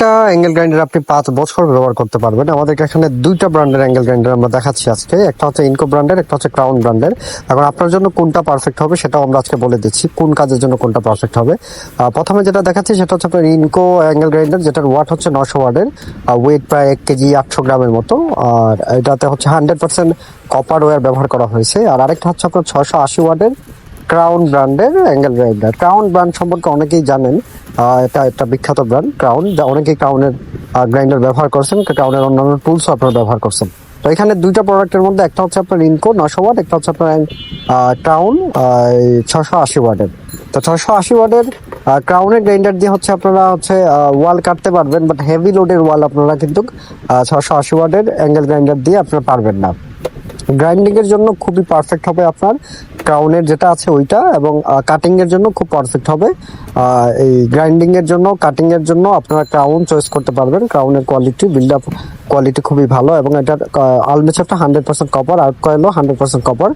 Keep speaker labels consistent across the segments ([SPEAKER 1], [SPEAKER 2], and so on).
[SPEAKER 1] একটা angle grinder আপনি পাঁচ বছর ব্যবহার করতে পারবেন। আমাদের এখানে দুইটা ব্র্যান্ডের অ্যাঙ্গেল গ্রাইন্ডার আমরা দেখাচ্ছি আজকে। একটা হচ্ছে ইনকো ব্র্যান্ডের একটা হচ্ছে ক্রাউন ব্র্যান্ডের এখন আপনার জন্য কোনটা পারফেক্ট হবে সেটাও আমরা আজকে বলে দিচ্ছি, কোন কাজের জন্য কোনটা পারফেক্ট হবে। প্রথমে যেটা দেখাচ্ছি সেটা হচ্ছে আপনার ইনকো অ্যাঙ্গেল গ্রাইন্ডার যেটার ওয়াট হচ্ছে নশো ওয়ার্ডের ওয়েট প্রায় এক কেজি আটশো গ্রামের মতো। আর এটাতে হচ্ছে হান্ড্রেড পার্সেন্ট কপার ওয়্যার ব্যবহার করা হয়েছে। আর আরেকটা হচ্ছে আপনার ছশো আশি ওয়ার্ডের ক্রাউন ব্র্যান্ডের অ্যাঙ্গেল গ্রাইন্ডার ক্রাউন ব্র্যান্ড সম্পর্কে অনেকেই জানেন এটা একটা বিখ্যাত ব্র্যান্ড ক্রাউন যা অনেকেই ক্রাউনের গ্রাইন্ডার ব্যবহার করছেন ক্রাউনের অন্যান্য টুলসও আপনারা ব্যবহার করছেন। তো এখানে দুইটা প্রোডাক্টের মধ্যে, একটা হচ্ছে আপনার ইনকো নশো ওয়াট, একটা হচ্ছে আপনার ক্রাউন ছশো আশি ওয়াটের। তো ছশো আশি ওয়াটের ক্রাউনের গ্রাইন্ডার দিয়ে হচ্ছে আপনারা হচ্ছে ওয়াল কাটতে পারবেন বাট হেভি লোডের ওয়াল আপনারা কিন্তু ছশো আশি ওয়াটের অ্যাঙ্গেল গ্রাইন্ডার দিয়ে আপনারা পারবেন না। গ্রাইন্ডিং এর জন্য খুবই পারফেক্ট হবে আপনার। ক্রাউনের যেটা আছে ওইটা এবং কাটিং এর জন্য খুব পারফেক্ট হবে। এই গ্রাইন্ডিং এর জন্য কাটিং এর জন্য আপনারা ক্রাউন চয়েস করতে পারবেন। ক্রাউনের কোয়ালিটি বিল্ড আপ কোয়ালিটি খুবই ভালো এবং এটার আলমেচারটা হান্ড্রেড পার্সেন্ট কপার আউট কয়েলও হান্ড্রেড পার্সেন্ট কপার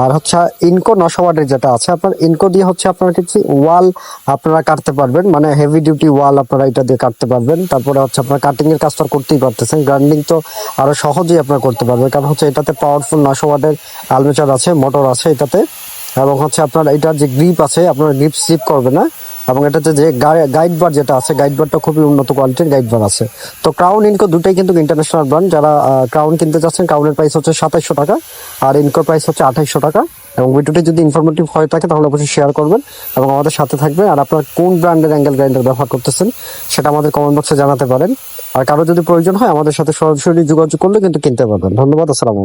[SPEAKER 1] আর হচ্ছে ইনকো নশো ওয়াটের যেটা আছে, আপনার ইনকো দিয়ে হচ্ছে আপনার কিছু ওয়াল আপনারা কাটতে পারবেন। মানে হেভি ডিউটি ওয়াল আপনারা এটা দিয়ে কাটতে পারবেন। তারপরে হচ্ছে আপনার কাটিং এর কাজটা করতেই পারতেছেন। গ্রাইন্ডিং তো আরও সহজেই আপনারা করতে পারবেন। কারণ হচ্ছে এটাতে পাওয়ারফুল নশো ওয়াটের আলমেচার আছে, মোটর আছে এটাতে। এবং হচ্ছে আপনার এটার যে গ্রিপ আছে, আপনার গ্রিপ স্লিপ করবে না। এবং এটাতে যে গাইড বার যেটা আছে গাইড বারটা খুবই উন্নত কোয়ালিটির গাইড বার আছে। তো ক্রাউন ইনকো দুটাই কিন্তু ইন্টারন্যাশনাল ব্র্যান্ড যারা ক্রাউন কিনতে চাচ্ছেন ক্রাউনের প্রাইস হচ্ছে সাতাইশশো টাকা। আর ইনকোর প্রাইস হচ্ছে আঠাইশশো টাকা। এবং ভিডিওটি যদি ইনফরমেটিভ হয়ে থাকে, তাহলে অবশ্যই শেয়ার করবেন এবং আমাদের সাথে থাকবেন। আর আপনার কোন ব্র্যান্ডের অ্যাঙ্গেল গ্রাইন্ডার ব্যবহার করতেছেন, সেটা আমাদের কমেন্ট বক্সে জানাতে পারেন। আর কারও যদি প্রয়োজন হয়, আমাদের সাথে সরাসরি যোগাযোগ করলে কিন্তু কিনতে পারবেন। ধন্যবাদ, আসসালাম